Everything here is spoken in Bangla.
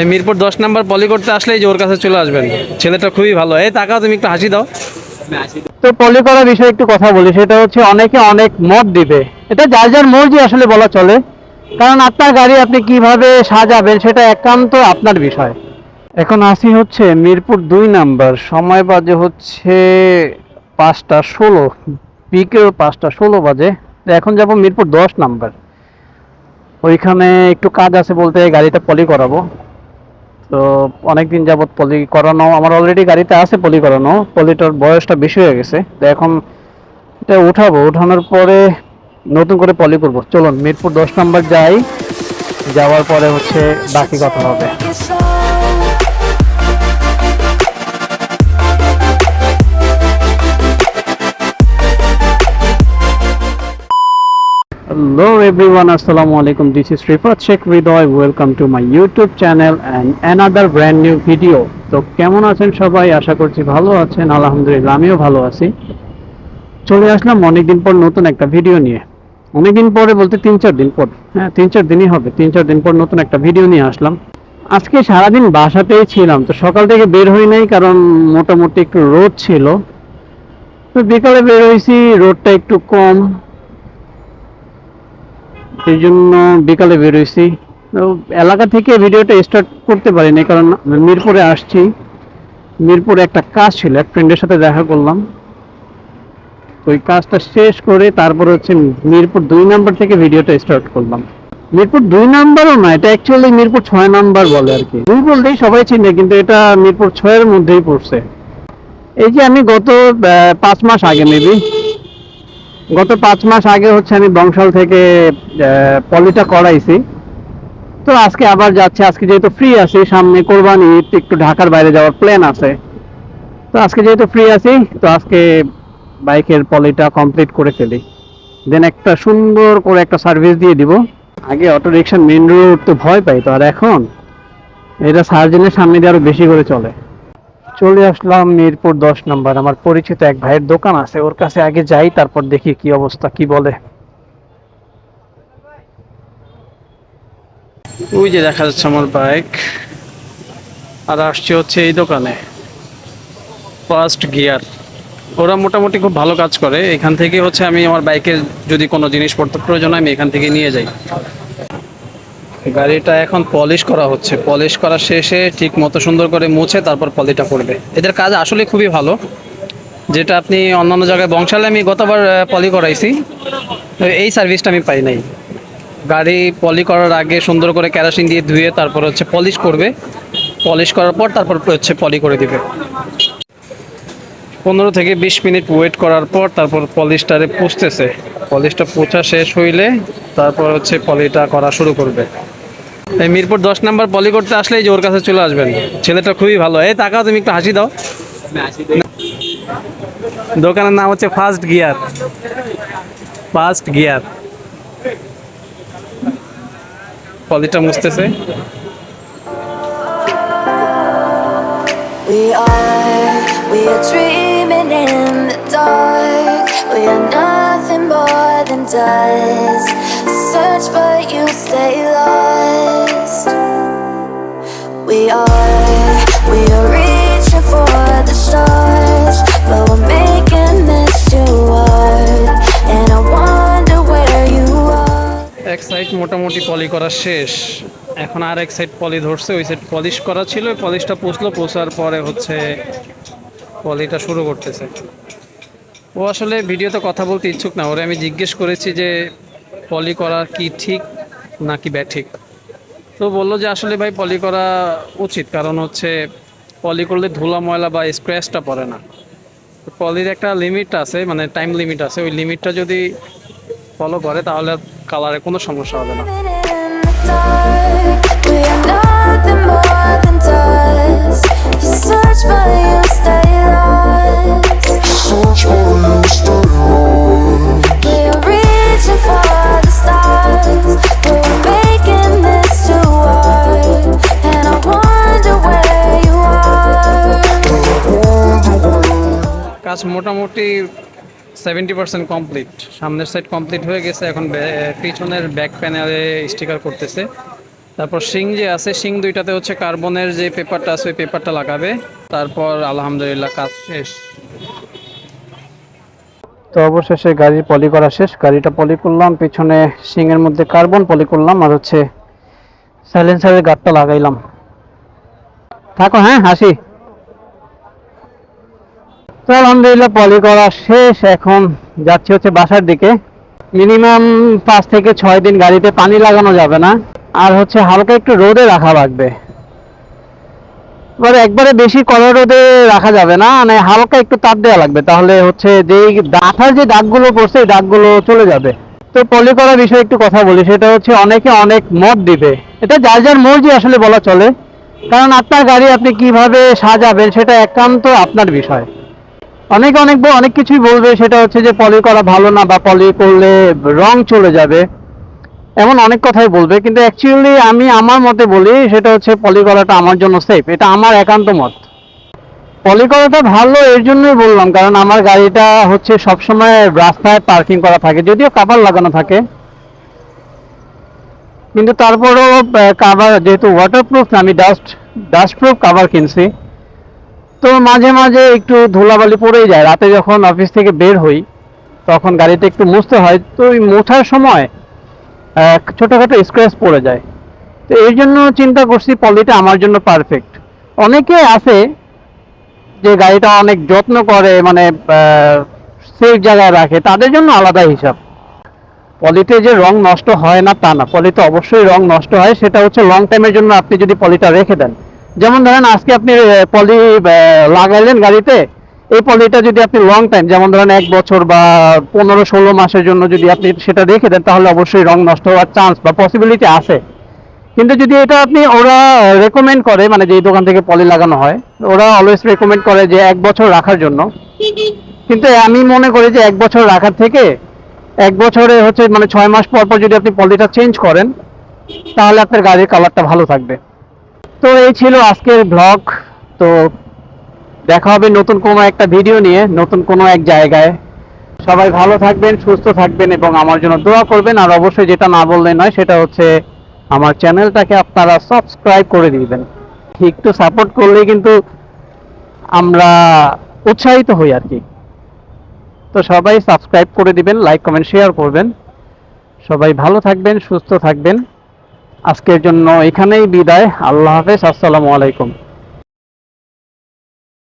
এই মিরপুর দশ নাম্বার পলি করতে আসলেই যে ওর কাছে চলে আসবেন। ছেলেটা খুবই ভালো। এই তাকাও তুমি একটু হাসি দাও। তো পলি করার বিষয়ে একটু কথা বলি, সেটা হচ্ছে অনেকে অনেক মত দিবে। এটা যার যার মর্জি আসলে বলা চলে। কারণ আপনার গাড়ি আপনি কীভাবে সাজাবেন সেটা একান্ত আপনার বিষয়। এখন আসি হচ্ছে মিরপুর দুই নাম্বার। সময় বাজে হচ্ছে পাঁচটা ষোলো। বিকেল পাঁচটা ষোলো বাজে। এখন যাব মিরপুর দশ নাম্বার। ওইখানে একটু কাজ আছে বলতে গাড়িটা পলি করাবো। তো অনেকদিন যাবৎ পলি করানো, আমার অলরেডি গাড়িতে আছে পলি করানো, পলিটার বয়সটা বেশি হয়ে গেছে। তো এখন এটা উঠাবো, উঠানোর পরে নতুন করে পলি করব। চলুন, মিরপুর দশ নম্বর যাই, যাওয়ার পরে হচ্ছে বাকি কথা হবে। Hello everyone, Assalamu alaikum. This is Rifat Sheikh Ridoy. Welcome to my YouTube channel and another brand new video. তো কেমন আছেন সবাই? আশা করছি ভালো আছেন। আলহামদুলিল্লাহ আমিও ভালো আছি। চলে আসলাম অনেকদিন পর নতুন একটা ভিডিও নিয়ে। অনেকদিন পরে বলতে তিন চার দিন পর। হ্যাঁ তিন চার দিনই হবে। তিন চার দিন পর নতুন একটা ভিডিও নিয়ে আসলাম। আজকে সারাদিন বাসাতেই ছিলাম। তো সকাল থেকে বের হই নাই কারণ মোটামুটি একটু রোদ ছিল। তো বিকালে বের হয়েছি রোদটা একটু কম। সেই জন্য বিকালে বেরোইছি। এলাকা থেকে ভিডিওটা স্টার্ট করতে পারিনি, কারণ মিরপুরে আসছি। মিরপুরে একটা কাজ ছিল, এক ফ্রেন্ডের সাথে দেখা করলাম। ওই কাজটা শেষ করে তারপর হচ্ছে মিরপুর দুই নাম্বার থেকে ভিডিওটা স্টার্ট করলাম। মিরপুর দুই নাম্বারও না, এটা অ্যাকচুয়ালি মিরপুর ছয় নাম্বার বলে আর কি। দুই বলতেই সবাই চিনে, কিন্তু এটা মিরপুর ছয়ের মধ্যেই পড়ছে। এই যে আমি গত পাঁচ মাস আগে মেবি গত পাঁচ মাস আগে হচ্ছে আমি বংশাল থেকে পলিটা করাইছি। তো আজকে আবার যাচ্ছে, আজকে যেহেতু ফ্রি আছি, সামনে কোরবানি একটু ঢাকার বাইরে যাওয়ার প্ল্যান আছে। তো আজকে যেহেতু ফ্রি আছি, তো আজকে বাইকের পলিটা কমপ্লিট করে ফেলি। দেন একটা সুন্দর করে একটা সার্ভিস দিয়ে দিব। আগে অটো রিক্সা মেন রোড তো ভয় পাই, তো আর এখন? এটা সার্জেনের সামনে দিয়ে আরও বেশি করে চলে। চলে আসলাম মিরপুর দশ নম্বর। আমার পরিচিত এক ভাইয়ের দোকান আছে, ওর কাছে আগে যাই, তারপর দেখি কি অবস্থা, কি বলে। ওই যে দেখা যাচ্ছে আমার বাইক, আর আসছে হচ্ছে এই দোকানে ফার্স্ট গিয়ার ওরা মোটামুটি খুব ভালো কাজ করে, এখান থেকে হচ্ছে আমি আমার বাইকের যদি কোনো জিনিসপত্র প্রয়োজন হয়, আমি এখান থেকে নিয়ে যাই। গাড়িটা এখন পলিশ করা হচ্ছে। পলিশ করা শেষে ঠিক মতো সুন্দর করে মুছে তারপর পলিটা করবে এদের কাজ আসলে খুবই ভালো। যেটা আপনি অন্যান্য জায়গায় বংশালে আমি গতবার পলি করাইছি। এই সার্ভিসটা আমি পাই নাই। গাড়ি পলি করার আগে সুন্দর করে কেরোসিন দিয়ে ধুয়ে তারপর হচ্ছে পলিশ করবে। পলিশ করার পর তারপর হচ্ছে পলি করে দিবে। পনেরো থেকে বিশ মিনিট ওয়েট করার পর তারপর পলিশটারে পুষতেছে। পলিশটা পোছা শেষ হইলে তারপর হচ্ছে পলিটা করা শুরু করবে। মিরপুর দশ নাম্বার পলি করতে আসলেই যে ওর কাছে চলে আসবেন ছেলেটা খুবই ভালো এই তাকাও তুমি একটু হাসি দাও দোকানের নাম হচ্ছে ফার্স্ট গিয়ার ফার্স্ট গিয়ার পলিটা মুছতেছে We are, we are dreaming in the dark. We are nothing more than dust. Search, but you stay lost. এক সাইড মোটামুটি পলি করা শেষ। এখন আর এক সাইড পলি ধরছে, ওই সাইড পলিশ করা ছিল পলিশটা পুষলো, পোষার পরে হচ্ছে পলিটা শুরু করতেছে। ও আসলে ভিডিওতে কথা বলতে ইচ্ছুক না, ওরে আমি জিজ্ঞেস করেছি যে পলি করা কি ঠিক নাকি ব্যাঠিক তো বলল যে আসলে ভাই পলি করা উচিত, কারণ হচ্ছে পলি করলে ধুলা, ময়লা বা স্ক্র্যাচটা পড়ে না। পলির একটা লিমিট আছে মানে টাইম লিমিট আছে, ওই লিমিটটা যদি ফলো করে তাহলে কালারে কোনো সমস্যা হবে না। কাজ মোটামুটি সেভেন্টি পার্সেন্ট কমপ্লিট সামনের সাইড কমপ্লিট হয়ে গেছে, এখন পিছনের ব্যাক প্যানেলে স্টিকার করতেছে। তারপর শিং যে আছে, শিং দুইটাতে হচ্ছে কার্বনের যে পেপারটা আছে, ওই পেপারটা লাগাবে। তারপর আলহামদুলিল্লাহ কাজ শেষ। তো অবশেষে গাড়ি পলি করা শেষ। গাড়িটা পলি করলাম, পিছনে সিংয়ের মধ্যে কার্বন পলি করলাম, আর হচ্ছে সাইলেন্সারের গার্ডটা লাগাইলাম। থাকো হ্যাঁ হাসি তো আলহামদুলিল্লাহ, পলি করা শেষ। এখন যাচ্ছি হচ্ছে বাসার দিকে। মিনিমাম পাঁচ থেকে ছয় দিন গাড়িতে পানি লাগানো যাবে না। আর হচ্ছে হালকা একটু রোদে রাখা লাগবে। এবার একবারে বেশি কড়া রোদে রাখা যাবে না মানে হালকা একটু তাপ দেওয়া লাগবে। তাহলে হচ্ছে যে ডাঠার যে দাগগুলো পড়ছে, এই দাগগুলো চলে যাবে। তো পলি করার বিষয়ে একটু কথা বলি, সেটা হচ্ছে অনেকে অনেক মত দিবে। এটা যার যার মর্জি আসলে বলা চলে। কারণ আপনার গাড়ি আপনি কীভাবে সাজাবেন, সেটা একান্ত আপনার বিষয়। অনেকে অনেক অনেক কিছুই বলবে, সেটা হচ্ছে যে পলি করা ভালো না বা পলি করলে রং চলে যাবে, এমন অনেক কথাই বলবে, কিন্তু অ্যাকচুয়ালি আমি আমার মতে বলি সেটা হচ্ছে পলি করাটা আমার জন্য সেফ এটা আমার একান্ত মত। পলি করাটা ভালো এর জন্যই বললাম, কারণ আমার গাড়িটা হচ্ছে সবসময় রাস্তায় পার্কিং করা থাকে, যদিও কাভার লাগানো থাকে। কিন্তু তারপরেও কাভার যেহেতু ওয়াটারপ্রুফ আমি ডাস্ট ডাস্টপ্রুফ কাভার কিনছি। তো মাঝে মাঝে একটু ধুলাবালি পড়েই যায়। রাতে যখন অফিস থেকে বের হই, তখন গাড়িতে একটু মুছতে হয়। তো ওই মোছার সময় ছোটখাটো স্ক্র্যাচ পড়ে যায়। তো এই জন্য চিন্তা করছি পলিটা আমার জন্য পারফেক্ট অনেকে আছে যে গাড়িটা অনেক যত্ন করে মানে সেফ জায়গায় রাখে। তাদের জন্য আলাদা হিসাব। পলিতে যে রং নষ্ট হয় না তা না। পলিতে অবশ্যই রং নষ্ট হয়। সেটা হচ্ছে লং টাইমের জন্য আপনি যদি পলিটা রেখে দেন যেমন ধরেন আজকে আপনি পলি লাগাইলেন গাড়িতে, এই পলিটা যদি আপনি লং টাইম যেমন ধরেন এক বছর বা পনেরো ষোলো মাসের জন্য যদি আপনি সেটা রেখে দেন, তাহলে অবশ্যই রং নষ্ট হওয়ার চান্স বা পসিবিলিটি আছে। কিন্তু যদি এটা আপনি ওরা রেকমেন্ড করে মানে যেই দোকান থেকে পলি লাগানো হয়, ওরা অলওয়েজ রেকমেন্ড করে যে এক বছর রাখার জন্য। কিন্তু আমি মনে করি যে এক বছর রাখার থেকে এক বছরে হচ্ছে মানে ছয় মাস পর পর যদি আপনি পলিটা চেঞ্জ করেন, তাহলে আপনার গাড়ির কালারটা ভালো থাকবে। তো এই ছিল আজকের ব্লগ তো দেখা হবে নতুন কোনো একটা ভিডিও নিয়ে, নতুন কোনো এক জায়গায়। সবাই ভালো থাকবেন, সুস্থ থাকবেন এবং আমার জন্য দোয়া করবেন। আর অবশ্যই যেটা না বললে নয়, সেটা হচ্ছে আমার চ্যানেলটাকে আপনারা সাবস্ক্রাইব করে দিবেন। একটু সাপোর্ট করলেই কিন্তু আমরা উৎসাহিত হই আর কি। তো সবাই সাবস্ক্রাইব করে দিবেন লাইক কমেন্ট শেয়ার করবেন। সবাই ভালো থাকবেন, সুস্থ থাকবেন। আজকের জন্য এখানেই বিদায়। আল্লাহ হাফেজ আসসালামু আলাইকুম।